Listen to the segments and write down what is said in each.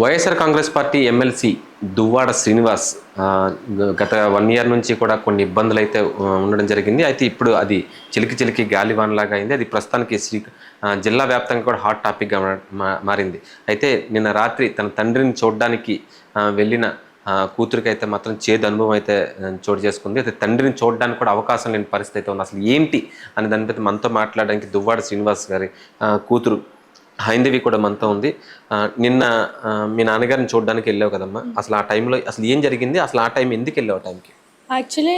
YSR Congress party MLC Duvvada Srinivas గత one year నుంచి కూడా కొన్ని ఇబ్బందులు అయితే ఉండడం జరిగింది. అయితే ఇప్పుడు అది చిలికి చిలికి గాలివాన్ లాగా అయింది. అది ప్రస్తుతానికి శ్రీ జిల్లా వ్యాప్తంగా కూడా హాట్ టాపిక్గా మారింది. అయితే నిన్న రాత్రి తన తండ్రిని చూడడానికి వెళ్ళిన కూతురికి అయితే మాత్రం చేదు అనుభవం అయితే చోటు చేసుకుంది. అయితే తండ్రిని చూడడానికి కూడా అవకాశం లేని పరిస్థితి అయితే ఉంది. అసలు ఏంటి అని దానిపై మనతో మాట్లాడడానికి దువ్వాడ శ్రీనివాస్ గారి కూతురు హైందవి కూడా మనతో ఉంది. నిన్న మీ నాన్నగారిని చూడడానికి వెళ్ళావు కదమ్మా? అసలు ఆ టైంలో అసలు ఏం జరిగింది? అసలు ఆ టైం ఎందుకు వెళ్ళావు ఆ టైంకి? యాక్చువల్లీ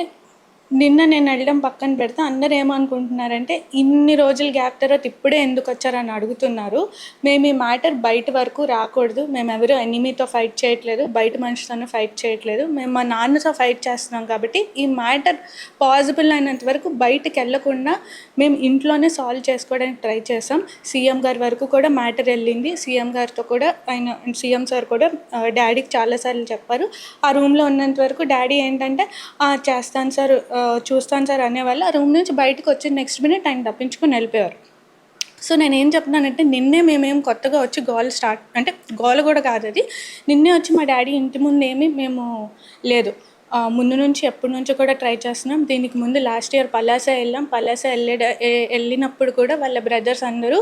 నిన్న నేను వెళ్ళడం పక్కన పెడితే అందరు ఏమనుకుంటున్నారంటే ఇన్ని రోజులు గ్యాప్ తర్వాత ఇప్పుడే ఎందుకు వచ్చారని అడుగుతున్నారు. మేము ఈ మ్యాటర్ బయట వరకు రాకూడదు. మేము ఎవరు ఎనిమీతో ఫైట్ చేయట్లేదు. బయట మనిషితోనే ఫైట్ చేయట్లేదు. మేము మా నాన్నతో ఫైట్ చేస్తున్నాం కాబట్టి ఈ మ్యాటర్ పాసిబుల్ అయినంత వరకు బయటకు వెళ్ళకుండా మేము ఇంట్లోనే సాల్వ్ చేసుకోవడానికి ట్రై చేసాం. సీఎం గారి వరకు కూడా మ్యాటర్ వెళ్ళింది. సీఎం గారితో కూడా ఆయన సీఎం సార్ కూడా డాడీకి చాలాసార్లు చెప్పారు. ఆ రూమ్లో ఉన్నంత వరకు డాడీ ఏంటంటే చేస్తాను సార్. చూస్తాను సార్ అనేవాళ్ళు ఆ రూమ్ నుంచి బయటకు వచ్చి నెక్స్ట్ మినిట్ ఆయన తప్పించుకొని వెళ్ళిపోయారు. సో నేను ఏం చెప్తున్నానంటే నిన్నే మేమేం కొత్తగా వచ్చి గోల్ స్టార్ట్ అంటే గోల కూడా కాదు అది. నిన్నే వచ్చి మా డాడీ ఇంటి ముందు ఏమీ మేము లేదు. ముందు నుంచి ఎప్పటి నుంచో కూడా ట్రై చేస్తున్నాం. దీనికి ముందు లాస్ట్ ఇయర్ పలాస వెళ్ళాం. పలాస వెళ్ళే వెళ్ళినప్పుడు కూడా వాళ్ళ బ్రదర్స్ అందరూ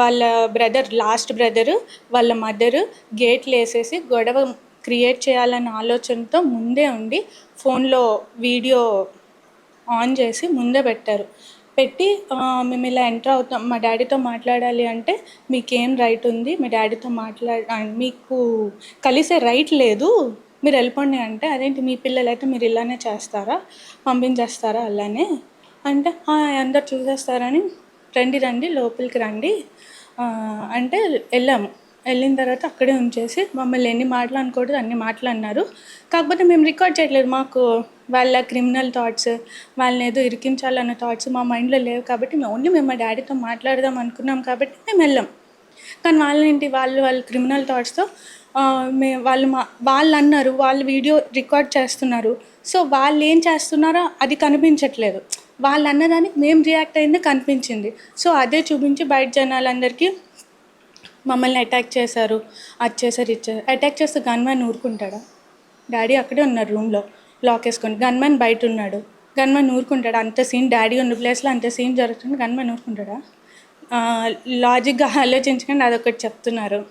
వాళ్ళ బ్రదర్ లాస్ట్ బ్రదరు వాళ్ళ మదరు గేట్లు వేసేసి గొడవ క్రియేట్ చేయాలన్న ఆలోచనతో ముందే ఉండి ఫోన్లో వీడియో ఆన్ చేసి ముందే పెట్టారు. పెట్టి మేము ఇలా ఎంటర్ అవుతాం. మా డాడీతో మాట్లాడాలి అంటే మీకేం రైట్ ఉంది? మీ డాడీతో మాట్లాడ మీకు కలిసే రైట్ లేదు. మీరు వెళ్ళిపోండి అంటే అదేంటి మీ పిల్లలు అయితే మీరు ఇలానే చేస్తారా? పంపించేస్తారా అలానే? అంటే అందరు చూసేస్తారని రండి రండి లోపలికి రండి. అంటే వెళ్ళాము. వెళ్ళిన తర్వాత అక్కడే ఉంచేసి మమ్మల్ని ఎన్ని మాటలు అనకూడదు అన్ని మాటలు అన్నారు. కాకపోతే మేము రికార్డ్ చేయట్లేదు. మాకు వాళ్ళ క్రిమినల్ థాట్స్ వాళ్ళని ఏదో ఇరికించాలన్న థాట్స్ మా మైండ్లో లేవు కాబట్టి మేము ఓన్లీ మేము మా డాడీతో మాట్లాడదాం అనుకున్నాం కాబట్టి మేము వెళ్ళాం. కానీ వాళ్ళేంటి వాళ్ళు వాళ్ళ క్రిమినల్ థాట్స్తో మే వాళ్ళు మా వాళ్ళు అన్నారు వాళ్ళు వీడియో రికార్డ్ చేస్తున్నారు. సో వాళ్ళు ఏం చేస్తున్నారో అది కనిపించట్లేదు. వాళ్ళు అన్నదానికి మేము రియాక్ట్ అయింది కనిపించింది. సో అదే చూపించి బయట జనాలందరికీ మమ్మల్ని అటాక్ చేశారు అది చేశారు ఇచ్చారు అటాక్ చేస్తే గన్ ఊరుకుంటాడా? డాడీ అక్కడే ఉన్నారు రూమ్లో లాక్ వేసుకొని. గన్ బయట ఉన్నాడు. గన్ ఊరుకుంటాడు? అంత సీన్ డాడీ ఉన్న ప్లేస్లో అంత సీన్ జరుగుతుంది గన్ ఊరుకుంటాడా? లాజిక్గా ఆలోచించకుండా అదొకటి చెప్తున్నారు.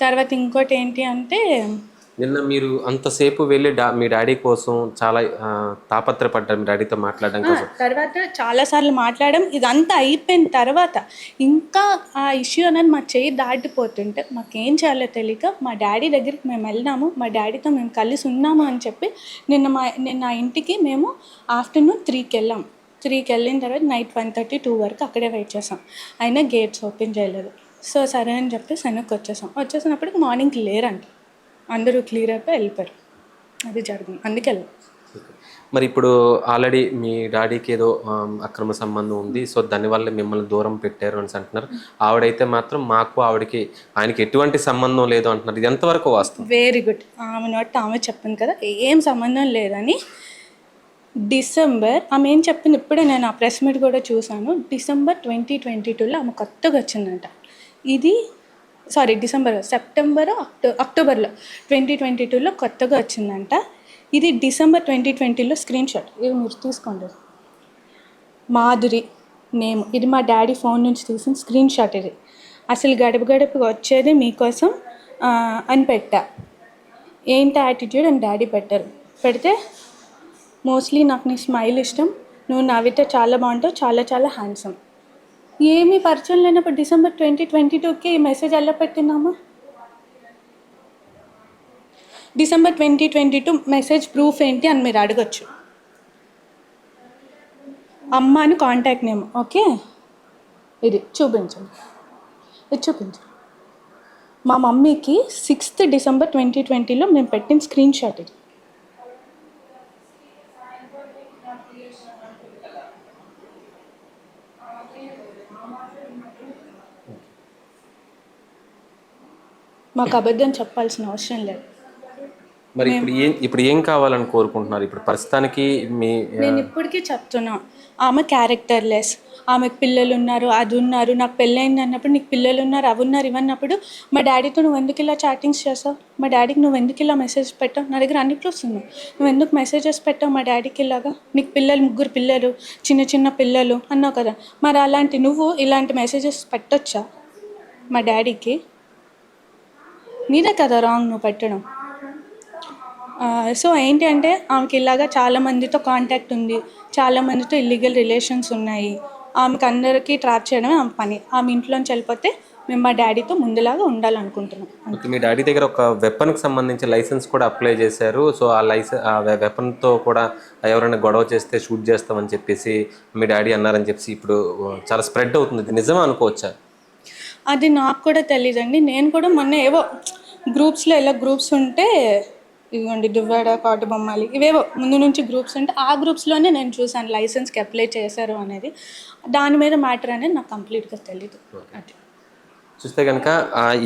తర్వాత ఇంకోటి ఏంటి అంటే నిన్న మీరు అంతసేపు వెళ్ళి డా మీ డాడీ కోసం చాలా తాపత్రపడ్డారు మీ డాడీతో మాట్లాడడం కోసం. తర్వాత చాలాసార్లు మాట్లాడడం ఇదంతా అయిపోయిన తర్వాత ఇంకా ఆ ఇష్యూ అనేది మా చేయి దాటిపోతుంటే మాకేం చేయాలో తెలియక మా డాడీ దగ్గరికి మేము వెళ్ళినాము. మా డాడీతో మేము కలిసి ఉన్నాము అని చెప్పి నిన్న మా నిన్న ఇంటికి మేము ఆఫ్టర్నూన్ త్రీకి వెళ్ళాం. త్రీకి వెళ్ళిన తర్వాత నైట్ వన్ థర్టీ టూ వరకు అక్కడే వెయిట్ చేసాం. అయినా గేట్స్ ఓపెన్ చేయలేదు. సో సరే అని చెప్పి వెనక్కి వచ్చేసాం. వచ్చేసినప్పటికి మార్నింగ్ లేరంట. అందరూ క్లియర్ అయిపోయి వెళ్ళిపోయారు. అది జరిగింది. అందుకే మరి ఇప్పుడు ఆల్రెడీ మీ డాడీకి ఏదో అక్రమ సంబంధం ఉంది. సో దానివల్ల మిమ్మల్ని దూరం పెట్టారు అని అంటున్నారు. ఆవిడైతే మాత్రం మాకు ఆవిడకి ఆయనకి ఎటువంటి సంబంధం లేదు అంటున్నారు. ఇది ఎంతవరకు వాస్తవం? వెరీ గుడ్ ఆమె నోట్ ఆమె చెప్పింది కదా ఏం సంబంధం లేదని. డిసెంబర్ ఆమె ఏం చెప్పింది? ఇప్పుడే నేను ఆ ప్రెస్ మీట్ కూడా చూశాను. డిసెంబర్ ట్వంటీ ట్వంటీ టూలో ఆమె కొత్తగా వచ్చిందంట. ఇది సారీ డిసెంబర్ సెప్టెంబర్ అక్టో అక్టోబర్లో ట్వంటీ ట్వంటీ టూలో కొత్తగా వచ్చిందంట. ఇది డిసెంబర్ ట్వంటీ ట్వంటీలో స్క్రీన్ షాట్. ఇది మీరు తీసుకోండి. మాధురి నేమ్. ఇది మా డాడీ ఫోన్ నుంచి తీసిన స్క్రీన్ షాట్ ఇది. అసలు గడప గడపగా వచ్చేది మీకోసం అని పెట్టా. ఏంటి యాటిట్యూడ్ అని డాడీ పెట్టారు. పెడితే మోస్ట్లీ నాకు నీ స్మైల్ ఇష్టం. నువ్వు నవ్వితే చాలా బాగుంటావు చాలా చాలా హ్యాండ్సమ్. ఏమీ పరిచయం లేనప్పుడు డిసెంబర్ ట్వంటీ ట్వంటీ టూకి ఈ మెసేజ్ ఎలా పెట్టినామా? December twenty twenty two message proof ఏంటి అని మీరు అడగచ్చు. అమ్మ అని కాంటాక్ట్ నేమ్ ఓకే? ఇది చూపించండి. ఇది చూపించు మా మమ్మీకి సిక్స్త్ డిసెంబర్ ట్వంటీ ట్వంటీలో మేము పెట్టిన స్క్రీన్ షాట్ ఇది. మాకు అబద్ధం చెప్పాల్సిన అవసరం లేదు. మరి ఇప్పుడు ఏం ఇప్పుడు ఏం కావాలని కోరుకుంటున్నారు? ఇప్పుడు ప్రస్తుతానికి మీ నేను ఇప్పటికీ చెప్తున్నా. ఆమె క్యారెక్టర్లెస్. ఆమెకు పిల్లలు ఉన్నారు అది ఉన్నారు నాకు పెళ్ళైంది అన్నప్పుడు నీకు పిల్లలు ఉన్నారు అవి ఉన్నారు ఇవన్నప్పుడు మా డాడీతో నువ్వు ఎందుకు ఇలా చాటింగ్స్ చేస్తావు మా డాడీకి నువ్వు ఎందుకు ఇలా మెసేజ్ పెట్టావు? నా దగ్గర అన్ని ప్రూఫ్స్ ఉన్నాయి. నువ్వు ఎందుకు మెసేజెస్ పెట్టావు మా డాడీకి ఇలాగా? నీకు పిల్లలు ముగ్గురు పిల్లలు చిన్న చిన్న పిల్లలు అన్నావు కదా. మరి అలాంటి నువ్వు ఇలాంటి మెసేజెస్ పెట్టొచ్చా మా డాడీకి? నీదే కదా రాంగ్ నువ్వు పెట్టడం. సో ఏంటి అంటే ఆమెకి ఇలాగా చాలా మందితో కాంటాక్ట్ ఉంది. చాలా మందితో ఇల్లీగల్ రిలేషన్స్ ఉన్నాయి. ఆమెకి అందరికీ ట్రాప్ చేయడమే ఆమె పని. ఆమె ఇంట్లోంచి వెళ్ళిపోతే మేము మా డాడీతో ముందులాగా ఉండాలనుకుంటున్నాం. మీ డాడీ దగ్గర ఒక వెపన్కి సంబంధించి లైసెన్స్ కూడా అప్లై చేశారు. సో ఆ లైసెన్స్ ఆ వెపన్తో కూడా ఎవరైనా గొడవ చేస్తే షూట్ చేస్తామని చెప్పేసి మీ డాడీ అన్నారని చెప్పేసి ఇప్పుడు చాలా స్ప్రెడ్ అవుతుంది. నిజమా అనుకోవచ్చా? అది నాకు కూడా తెలియదండి నేను కూడా మొన్న ఏవో గ్రూప్స్లో ఇలా గ్రూప్స్ ఉంటే ఇదిగోండి దువ్వాడ కాటు బొమ్మాలి ఇవేవో. ముందు నుంచి గ్రూప్స్ ఉంటే ఆ గ్రూప్స్లోనే నేను చూసాను లైసెన్స్కి అప్లై చేశారు అనేది. దాని మీద మ్యాటర్ అనేది నాకు కంప్లీట్గా తెలీదు. అది చూస్తే కనుక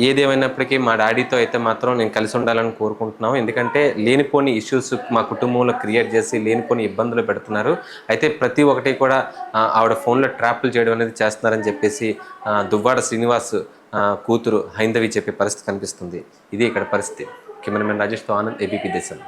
ఏదేమైనప్పటికీ మా డాడీతో అయితే మాత్రం నేను కలిసి ఉండాలని కోరుకుంటున్నాం ఎందుకంటే లేనిపోని ఇష్యూస్ మా కుటుంబంలో క్రియేట్ చేసి లేనిపోని ఇబ్బందులు పెడుతున్నారు. అయితే ప్రతి ఒక్కటి కూడా ఆవిడ ఫోన్లో ట్రాప్లు చేయడం అనేది చేస్తున్నారని చెప్పేసి దువ్వాడ శ్రీనివాస్ కూతురు హైందవి చెప్పే పరిస్థితి కనిపిస్తుంది. ఇది ఇక్కడ పరిస్థితి. కెమెరామెన్ రాజేష్తో ఆనంద్ ఏబీపీ దేశం